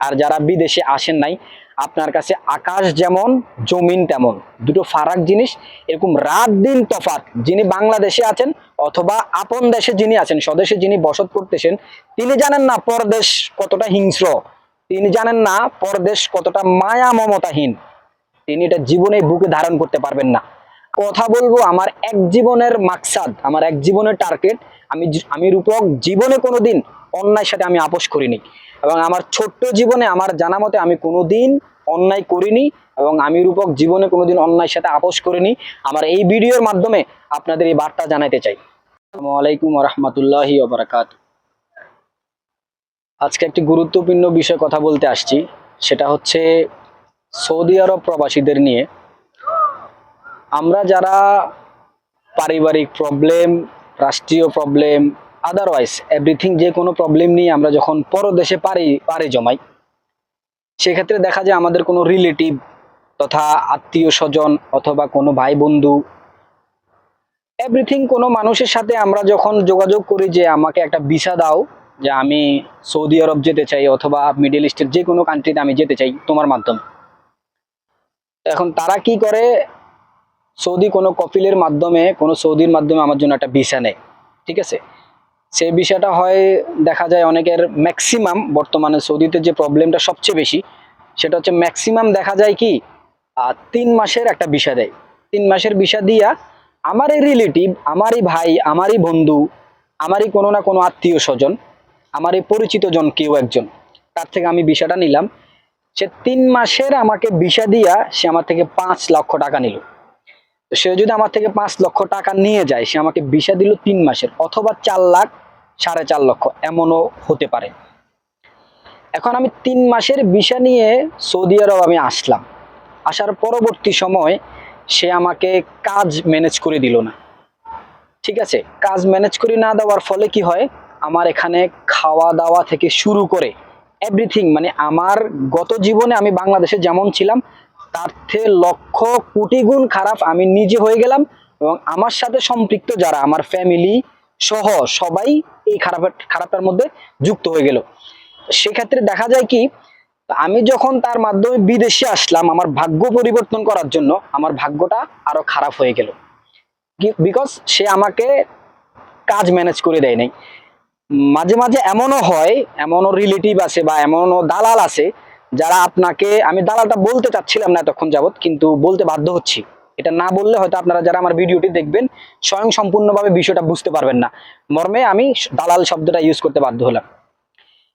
আর যারা বিদেশে আসেন নাই, আপনার কাছে আকাশ যেমন, জমিন তেমন। দুটো ফারাক জিনিস, এরকম রাত দিন তফাৎ যিনি বাংলাদেশে আছেন অথবা আপন দেশে যিনি আছেন, স্বদেশে যিনি বসত করতেছেন, তিনি জানেন না পরদেশ কতটা হিংস্র। তিনি জানেন না পরদেশ কতটা মায়া মমতাহীন। তিনি এটা জীবনে বুকে ধারণ করতে পারবেন না। কথা বলব আমার এক জীবনের মাকসাদ, আমার এক জীবনের টার্গেট আমি আমি রূপক জীবনে কোনোদিন অন্যায়ের সাথে আমি আপোষ করিনি। এবং আমার ছোট্ট জীবনে, আমার জানা মতে আমি কোনোদিন অন্যায় করিনি এবং আমি রূপক জীবনে কোনোদিন অন্যায়ের সাথে আপোষ করিনি। আমার এই ভিডিওর মাধ্যমে আপনাদের এই বার্তা জানাতে চাই। আসসালামু আলাইকুম রহমতুল্লাহি ওবরাকাত। আজকে একটি গুরুত্বপূর্ণ বিষয় কথা বলতে আসছি। সেটা হচ্ছে সৌদি আরব প্রবাসীদের নিয়ে। আমরা যারা পারিবারিক প্রবলেম রাষ্ট্রীয় প্রবলেম আদারওয়াইজ এভরিথিং যে কোনো প্রবলেম নিয়ে আমরা যখন পরদেশে পারি পারে জমাই, সেক্ষেত্রে দেখা যায় আমাদের কোনো রিলেটিভ তথা আত্মীয় স্বজন অথবা কোনো ভাই বন্ধু এভরিথিং কোনো মানুষের সাথে আমরা যখন যোগাযোগ করি যে আমাকে একটা ভিসা দাও, যে আমি সৌদি আরব যেতে চাই অথবা মিডল ইস্টের যে কোনো কান্ট্রিতে আমি যেতে চাই তোমার মাধ্যমে, এখন তারা কি করে সৌদি কোনো কপিলের মাধ্যমে, কোনো সৌদির মাধ্যমে আমার জন্য একটা ভিসা নেয়। ঠিক আছে? সেই বিষয়টা হয়, দেখা যায় অনেকের ম্যাক্সিমাম বর্তমানে সৌদিতে যে প্রবলেমটা সবচেয়ে বেশি, সেটা হচ্ছে ম্যাক্সিমাম দেখা যায় কি তিন মাসের একটা ভিসা দেয়। তিন মাসের ভিসা দিয়া আমারই রিলেটিভ আমারই ভাই, আমারই বন্ধু, আমারই কোনো না কোনো আত্মীয় স্বজন আমারই পরিচিত জন কেউ একজন, তার থেকে আমি ভিসাটা নিলাম। সে তিন মাসের আমাকে ভিসা দিয়া সে আমার থেকে পাঁচ লক্ষ টাকা নিল। তো সে যদি আমার থেকে পাঁচ লক্ষ টাকা নিয়ে যায়, সে আমাকে ভিসা দিল তিন মাসের অথবা চার লাখ, সাড়ে চার লক্ষ, এমনও হতে পারে। এখন আমি তিন মাসের ভিসা নিয়ে সৌদি আরব আমি আসলাম। আসার পরবর্তী সময় সে আমাকে কাজ ম্যানেজ করে দিল না। ঠিক আছে, কাজ ম্যানেজ করে না দেওয়ার ফলে কি হয়? আমার এখানে খাওয়া দাওয়া থেকে শুরু করে এভরিথিং মানে আমার গত জীবনে আমি বাংলাদেশে যেমন ছিলাম তার থেকে লক্ষ কোটি গুণ খারাপ আমি নিজে হয়ে গেলাম এবং আমার সাথে সম্পৃক্ত যারা, আমার ফ্যামিলি সহ সবাই এই খারাপের, খারাপটার মধ্যে যুক্ত হয়ে গেল। সেক্ষেত্রে দেখা যায় কি, আমি যখন তার মাধ্যমে বিদেশে আসলাম, আমার ভাগ্য পরিবর্তন করার জন্য আমার ভাগ্যটা আরও খারাপ হয়ে গেল। বিকজ সে আমাকে কাজ ম্যানেজ করে দেয় নাই। মাঝে মাঝে এমনও হয়, এমনও রিলেটিভ আছে বা এমনও দালাল আছে যারা আপনাকে, আমি দালালটা বলতে চাচ্ছিলাম না এতক্ষণ যাবত কিন্তু বলতে বাধ্য হচ্ছি। এটা না বললে হয়তো আপনারা যারা আমার ভিডিওটি দেখবেন স্বয়ং সম্পূর্ণভাবে বিষয়টা বুঝতে পারবেন না। মর্মে আমি দালাল শব্দটা ইউজ করতে বাধ্য হলাম।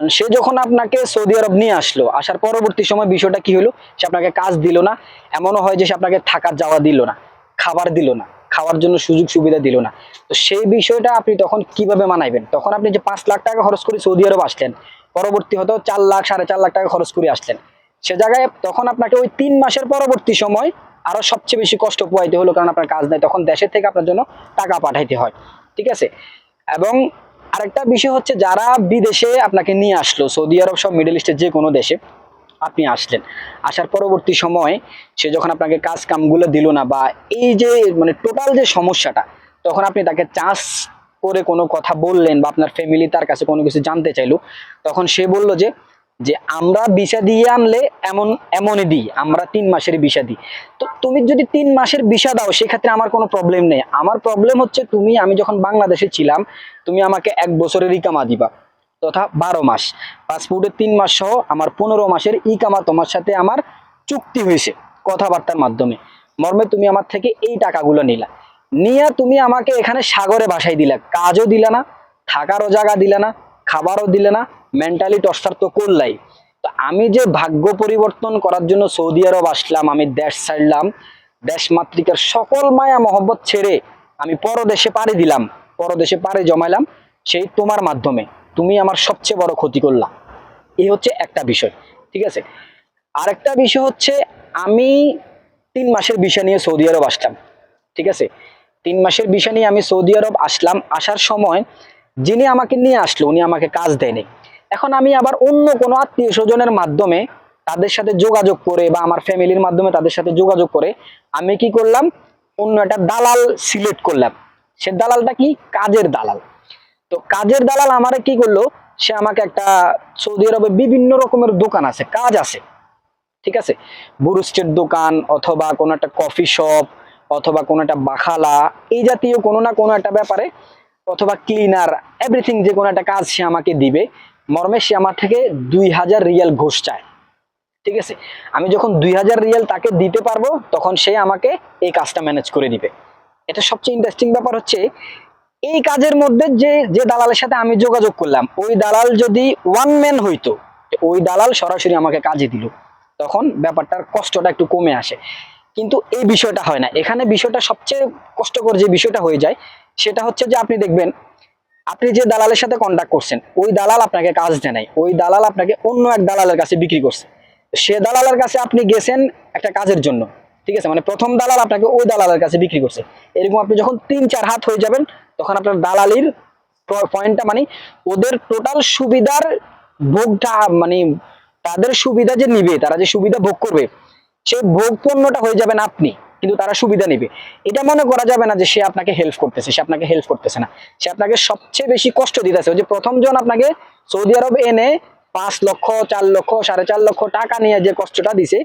সে যখন আপনাকে সৌদি আরব নিয়ে আসলো, আসার পরবর্তী সময় বিষয়টা কি হলো? সে আপনাকে কাজ দিল না। এমনও হয় যে সে আপনাকে থাকার যাওয়া দিল না, খাবার দিল না। খাওয়ার জন্য সুযোগ সুবিধা দিল না। তো সেই বিষয়টা আপনি তখন কীভাবে মানাইবেন? তখন আপনি যে পাঁচ লাখ টাকা খরচ করে সৌদি আরব আসলেন, পরবর্তী হয়তো চার লাখ, সাড়ে চার লাখ টাকা খরচ করে আসলেন, সে জায়গায় তখন আপনাকে ওই তিন মাসের পরবর্তী সময় আরও সবচেয়ে বেশি কষ্ট পোয়াইতে হলো, কারণ আপনার কাজ নেই, তখন দেশের থেকে আপনার জন্য টাকা পাঠাইতে হয়। ঠিক আছে? এবং আরেকটা বিষয় হচ্ছে, যারা বিদেশে আপনাকে নিয়ে আসলো, সৌদি আরব সব মিডল ইস্টের যে কোনো দেশে আপনি আসলেন। আসার পরবর্তী সময়ে সে যখন আপনাকে কাজ কামগুলো দিল না বা এই যে মানে টোটাল যে সমস্যাটা, তখন আপনি তাকে চান্স করে কোনো কথা বললেন বা আপনার ফ্যামিলি তার কাছে কোনো কিছু জানতে চাইলো, তখন সে বলল যে যে আমরা ভিসা দিয়ে আনলে এমন, এমনই দিই, আমরা তিন মাসের ভিসা দিই। তো তুমি যদি তিন মাসের ভিসা দাও, সেক্ষেত্রে আমার কোনো প্রবলেম নেই। আমার প্রবলেম হচ্ছে তুমি, আমি যখন বাংলাদেশে ছিলাম, তুমি আমাকে এক বছরের ইকামা দিবা। তথা বারো মাস। পাসপোর্টের তিন মাস সহ আমার পনেরো মাসের ইকামা তোমার সাথে আমার চুক্তি হয়েছে কথাবার্তার মাধ্যমে। মর্মে তুমি আমার থেকে এই টাকাগুলো নিলা। নিয়ে তুমি আমাকে এখানে সাগরে বাসায় দিলা। কাজও দিলে না, থাকারও জায়গা দিলে না, খাবারও দিলে না মেন্টালি টর্চার তো করলাই। তো আমি যে ভাগ্য পরিবর্তন করার জন্য সৌদি আরব আসলাম, আমি দেশ ছাড়লাম, দেশ মাতৃকার সকল মায়া মহব্বত ছেড়ে আমি পরদেশে পাড়ি দিলাম, পরদেশে পাড়ি জমাইলাম, সেই তোমার মাধ্যমে। তুমি আমার সবচেয়ে বড় ক্ষতি করলা। এই হচ্ছে একটা বিষয়, ঠিক আছে? আরেকটা বিষয় হচ্ছে, আমি তিন মাসের বিষয় নিয়ে সৌদি আরব আসলাম, ঠিক আছে? তিন মাসের বিষয় নিয়ে আমি সৌদি আরব আসলাম, আসার সময় যিনি আমাকে নিয়ে আসলো, উনি আমাকে কাজ দেয়নি। এখন আমি আবার অন্য কোনো আত্মীয় স্বজনের মাধ্যমে তাদের সাথে যোগাযোগ করে বা আমার ফ্যামিলির মাধ্যমে তাদের সাথে যোগাযোগ করে আমি কি করলাম? অন্য একটা দালাল সিলেক্ট করলাম। সে দালালটা কি? কাজের দালাল। তো কাজের দালাল আমারে কি করল? সে আমাকে একটা সৌদি আরবে বিভিন্ন রকমের দোকান আছে, কাজ আছে, ঠিক আছে? বুরুস্টের দোকান অথবা কোনো একটা কফি শপ অথবা কোনো একটা বাখালা, এই জাতীয় কোনো না কোনো একটা ব্যাপারে অথবা ক্লিনার এভরিথিং যে কোনো একটা কাজ সে আমাকে দিবে। মর্মে সে আমার থেকে দুই হাজার রিয়াল ঘোষ চায়, ঠিক আছে? আমি যখন দুই হাজার রিয়াল তাকে দিতে পারব, তখন সে আমাকে এই কাজটা ম্যানেজ করে দিবে। এটা সবচেয়ে ইন্টারেস্টিং ব্যাপার হচ্ছে এই কাজের মধ্যে যে যে দালালের সাথে আমি যোগাযোগ করলাম, ওই দালাল যদি ওয়ান ম্যান হইতো ওই দালাল সরাসরি আমাকে কাজে দিল। তখন ব্যাপারটার কষ্টটা একটু কমে আসে। কিন্তু এই বিষয়টা হয় না। এখানে বিষয়টা সবচেয়ে কষ্টকর যে বিষয়টা হয়ে যায়, সেটা হচ্ছে যে আপনি দেখবেন, আপনি যে দালালের সাথে কন্ট্যাক্ট করছেন, ওই দালাল আপনাকে কাজ দেয় নাই। ওই দালাল আপনাকে অন্য এক দালালের কাছে বিক্রি করছে। সে দালালের কাছে আপনি গেছেন একটা কাজের জন্য, ঠিক আছে? মানে প্রথম দালাল আপনাকে ওই দালালের কাছে বিক্রি করছে। এরকম আপনি যখন তিন, চার হাত হয়ে যাবেন তখন আপনার দালালির পয়েন্টটা মানে ওদের টোটাল সুবিধার ভোগটা মানে তাদের সুবিধা যে নিবে, তারা যে সুবিধা ভোগ করবে, সেই ভোগ পণ্যটা হয়ে যাবেন আপনি, কিন্তু তারা সুবিধা নেবে। এটা মনে করা যাবে না যে সে আপনাকে হেল্প করতেছে, সে আপনাকে হেল্প করতেছে না। সে আপনাকে সবচেয়ে বেশি কষ্ট দিতেছে। যে প্রথম জন আপনাকে সৌদি আরব এনে পাঁচ লক্ষ, চার লক্ষ, সাড়ে চার লক্ষ টাকা নিয়ে যে কষ্টটা দিছে,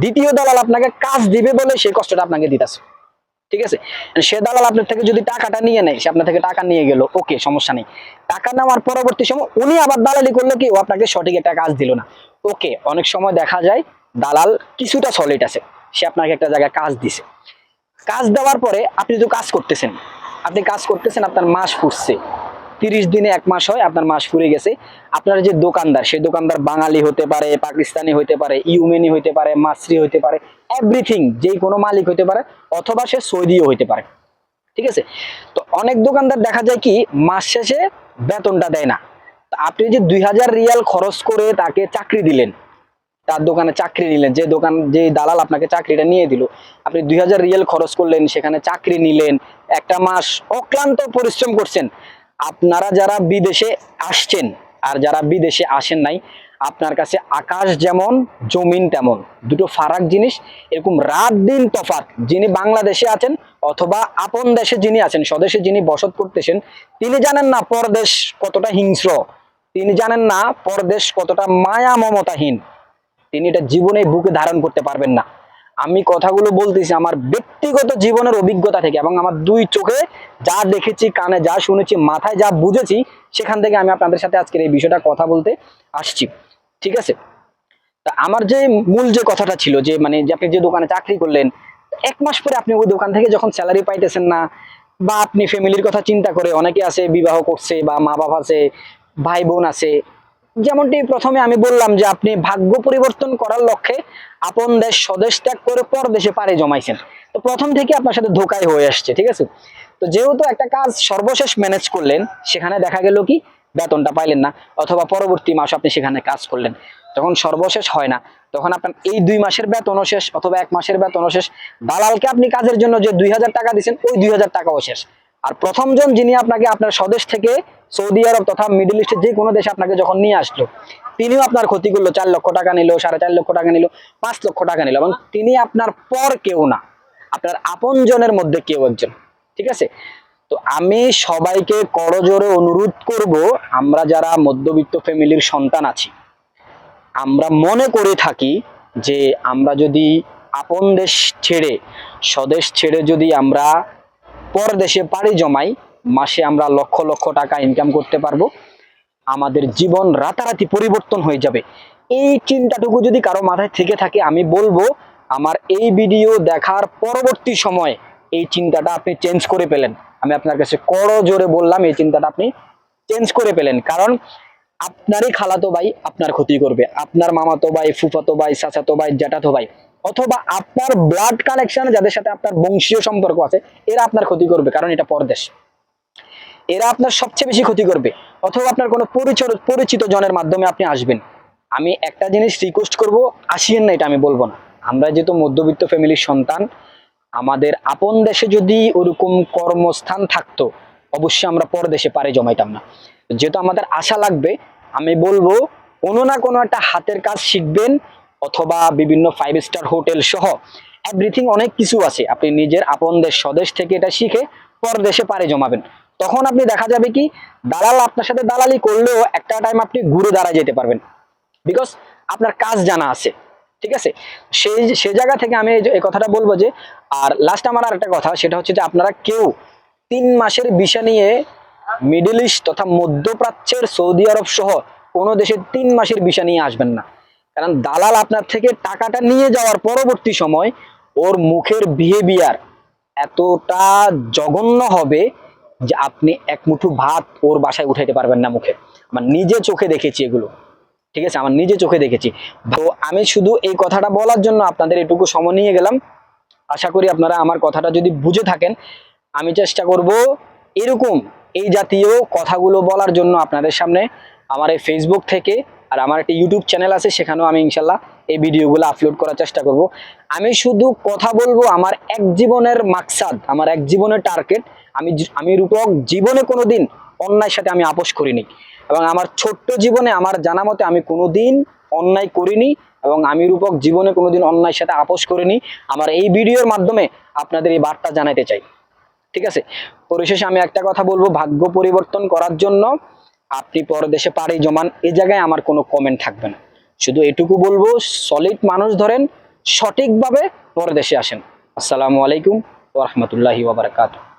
দ্বিতীয় দালাল আপনাকে কাজ দিবে বলে সেই কষ্টটা আপনাকে দিতেছে। ঠিক আছে? সে দালাল আপনার থেকে যদি টাকাটা নিয়ে নেয়, সে আপনার থেকে টাকা নিয়ে গেল, ওকে, সমস্যা নেই। টাকা নেওয়ার পরবর্তী সময় উনি আবার দালালি করল কি, ও আপনাকে সঠিক একটা কাজ দিল না। ওকে, অনেক সময় দেখা যায় দালাল কিছুটা সলিড আছে, সে আপনাকে একটা জায়গায় কাজ দিছে। কাজ দেওয়ার পরে আপনি তো কাজ করতেছেন। আপনি কাজ করতেছেন, আপনার মাস ফুটছে। তিরিশ দিনে এক মাস হয়, আপনার মাস ফুরে গেছে। আপনার যে দোকানদার সেই দোকানদার বাঙালি হতে পারে, পাকিস্তানি হতে পারে, ইউমেনি হতে পারে, মাসরি হতে পারে এভরিথিং যেই কোনো মালিক হতে পারে, অথবা সে সৌদিও হতে পারে। ঠিক আছে? তো অনেক দোকানদার দেখা যায় কি, মাস শেষে বেতনটা দেয় না। আপনি যে দুই হাজার রিয়াল খরচ করে তাকে চাকরি দিলেন, তার দোকানে চাকরি নিলেন, যে দোকান, যে দালাল আপনাকে চাকরিটা নিয়ে দিল, আপনি দুই রিয়েল খরচ করলেন, সেখানে চাকরি নিলেন, একটা মাস অক্লান্ত পরিশ্রম করছেন আপনারা যারা বিদেশে আসছেন আর যারা বিদেশে আসেন নাই, আপনার কাছে আকাশ যেমন, জমিন তেমন। দুটো ফারাক জিনিস, এরকম রাত দিন তফাৎ যিনি বাংলাদেশে আছেন অথবা আপন দেশে যিনি আছেন, স্বদেশে যিনি বসত করতেছেন, তিনি জানেন না পরদেশ কতটা হিংস্র। তিনি জানেন না পরদেশ কতটা মায়া মমতাহীন। তিনি এটা জীবনে বুকে ধারণ করতে পারবেন না। আমি কথাগুলো বলতেছি, আমার ব্যক্তিগত জীবনের অভিজ্ঞতা থেকে এবং আমার দুই চোখে যা দেখেছি, কানে যা শুনেছি, মাথায় যা বুঝেছি, সেখান থেকে আমি আপনাদের সাথে আজকের এই বিষয়টা কথা বলতে আসছি। ঠিক আছে? তা আমার যে মূল যে কথাটা ছিল যে মানে যে আপনি যে দোকানে চাকরি করলেন, এক মাস পরে আপনি ওই দোকান থেকে যখন স্যালারি পাইতেছেন না, বা আপনি ফ্যামিলির কথা চিন্তা করে অনেকে আছে, বিবাহ করছে বা মা বাবা আছে ভাই বোন আছে যেমনটি প্রথমে আমি বললাম যে আপনি ভাগ্য পরিবর্তন করার লক্ষ্যে আপন দেশ, স্বদেশ ত্যাগ করে পরদেশে পাড়ি জমাইছেন। তো প্রথম থেকে আপনার সাথে ধোকাই হয়ে আসছে, ঠিক আছে? তো যেহেতু একটা কাজ সর্বশেষ ম্যানেজ করলেন, সেখানে দেখা গেল কি, বেতনটা পাইলেন না, অথবা পরবর্তী মাস আপনি সেখানে কাজ করলেন। যখন সর্বশেষ হয় না। তখন আপনার এই দুই মাসের বেতনও শেষ, অথবা এক মাসের বেতনও শেষ। দালালকে আপনি কাজের জন্য যে দুই হাজার টাকা দিচ্ছেন ওই দুই হাজার টাকাও শেষ। আর প্রথমজন যিনি আপনাকে আপনার স্বদেশ থেকে সৌদি আরব তথা মিডল ইস্টের যে কোনো দেশে আপনাকে যখন নিয়ে আসলো, তিনিও আপনার ক্ষতি করল, চার লক্ষ টাকা নিল, সাড়ে চার লক্ষ টাকা নিল, পাঁচ লক্ষ টাকা নিল এবং তিনি আপনার পর কেউ না, আপনার আপনজনের মধ্যে কেউ একজন, ঠিক আছে? তো আমি সবাইকে করজোরে অনুরোধ করব, আমরা যারা মধ্যবিত্ত ফ্যামিলির সন্তান আছি, আমরা মনে করে থাকি যে আমরা যদি আপন দেশ ছেড়ে, স্বদেশ ছেড়ে যদি আমরা পরদেশে পাড়ি জমাই, মাসে আমরা লক্ষ লক্ষ টাকা ইনকাম করতে পারব। আমাদের জীবন রাতারাতি পরিবর্তন হয়ে যাবে। এই চিন্তাটুকু যদি কারও মাথায় থেকে থাকে, আমি বলব, আমার এই ভিডিও দেখার পরবর্তী সময় এই চিন্তাটা আপনি চেঞ্জ করে পেলেন। আমি আপনার কাছে করো জোরে বললাম, এই চিন্তাটা আপনি চেঞ্জ করে পেলেন। কারণ আপনারই খালাতো ভাই আপনার ক্ষতি করবে। আপনার মামাতো ভাই, ফুফাতো ভাই, চাচাতো ভাই, জ্যাঠাতো ভাই অথবা আপনার ব্লাড কানেকশন যাদের সাথে আপনার বংশীয় সম্পর্ক আছে, এরা আপনার ক্ষতি করবে, কারণ এটা পরদেশ। এরা আপনার সবচেয়ে বেশি ক্ষতি করবে। অথবা আপনার কোনো পরিচিত পরিচিত জনের মাধ্যমে আপনি আসবেন। আমি একটা জিনিস রিকোয়েস্ট করব, আসিয়েন না এটা আমি বলব না। আমরা যেহেতু মধ্যবিত্ত ফ্যামিলির সন্তান, আমাদের আপন দেশে যদি ওরকম কর্মস্থান থাকতো, অবশ্যই আমরা পরদেশে পারে জমাইতাম না। যেহেতু আমাদের আশা লাগবে, আমি বলব, কোনো না কোনো একটা হাতের কাজ শিখবেন অথবা বিভিন্ন ফাইভ স্টার হোটেল সহ এভরিথিং অনেক কিছু আছে। আপনি নিজের আপন দেশ স্বদেশ থেকে এটা শিখে পরদেশে পারে জমাবেন। তখন আপনি দেখা যাবে কি, দালাল আপনার সাথে দালালি করলেও একটা টাইম আপনি ঘুরে দাঁড়ায় যেতে পারবেন। বিকজ আপনার কাজ জানা আছে। ঠিক আছে? সেই, সে জায়গা থেকে আমি এই কথাটা বলব যে, আর লাস্ট আমার আর একটা কথা, সেটা হচ্ছে যে আপনারা কেউ তিন মাসের ভিসা নিয়ে মিডল ইস্ট তথা মধ্যপ্রাচ্যের সৌদি আরব সহ কোনো দেশের তিন মাসের ভিসা নিয়ে আসবেন না। কারণ দালাল আপনার থেকে টাকাটা নিয়ে যাওয়ার পরবর্তী সময় ওর মুখের বিহেভিয়ার এতটা জঘন্য হবে যে আপনি এক মুঠো ভাত ওর বাসায় উঠাইতে পারবেন না মুখে। আমার নিজে চোখে দেখেছি এগুলো। ঠিক আছে? আমার নিজে চোখে দেখেছি। তো আমি শুধু এই কথাটা বলার জন্য আপনাদের এটুকু সময় নিয়ে গেলাম। আশা করি আপনারা আমার কথাটা যদি বুঝে থাকেন, আমি চেষ্টা করব এরকম এই জাতীয় কথাগুলো বলার জন্য আপনাদের সামনে। আমার এই ফেসবুক থেকে আর আমার একটা ইউটিউব চ্যানেল আছে, সেখানেও আমি ইনশাল্লাহ এই ভিডিওগুলো আপলোড করার চেষ্টা করব। আমি শুধু কথা বলব আমার এক জীবনের মাকসাদ, আমার এক জীবনের টার্গেট আমি আমি রূপক জীবনে কোনো দিন অন্যায়ের সাথে আমি আপোষ করিনি। এবং আমার ছোট্ট জীবনে, আমার জানা মতে আমি কোনোদিন অন্যায় করিনি এবং আমি রূপক জীবনে কোনোদিন অন্যায়ের সাথে আপোষ করিনি। আমার এই ভিডিওর মাধ্যমে আপনাদের এই বার্তা জানাতে চাই। ঠিক আছে? পরিশেষে আমি একটা কথা বলব, ভাগ্য পরিবর্তন করার জন্য আপনি পরদেশে পাড়ি জমান, এ জায়গায় আমার কোনো কমেন্ট থাকবে না। শুধু এটুকু বলব সলিড মানুষ ধরেন, সঠিকভাবে পরদেশে আসেন। আসসালামু আলাইকুম ওরহমতুল্লাহি ওবরাকাতুহ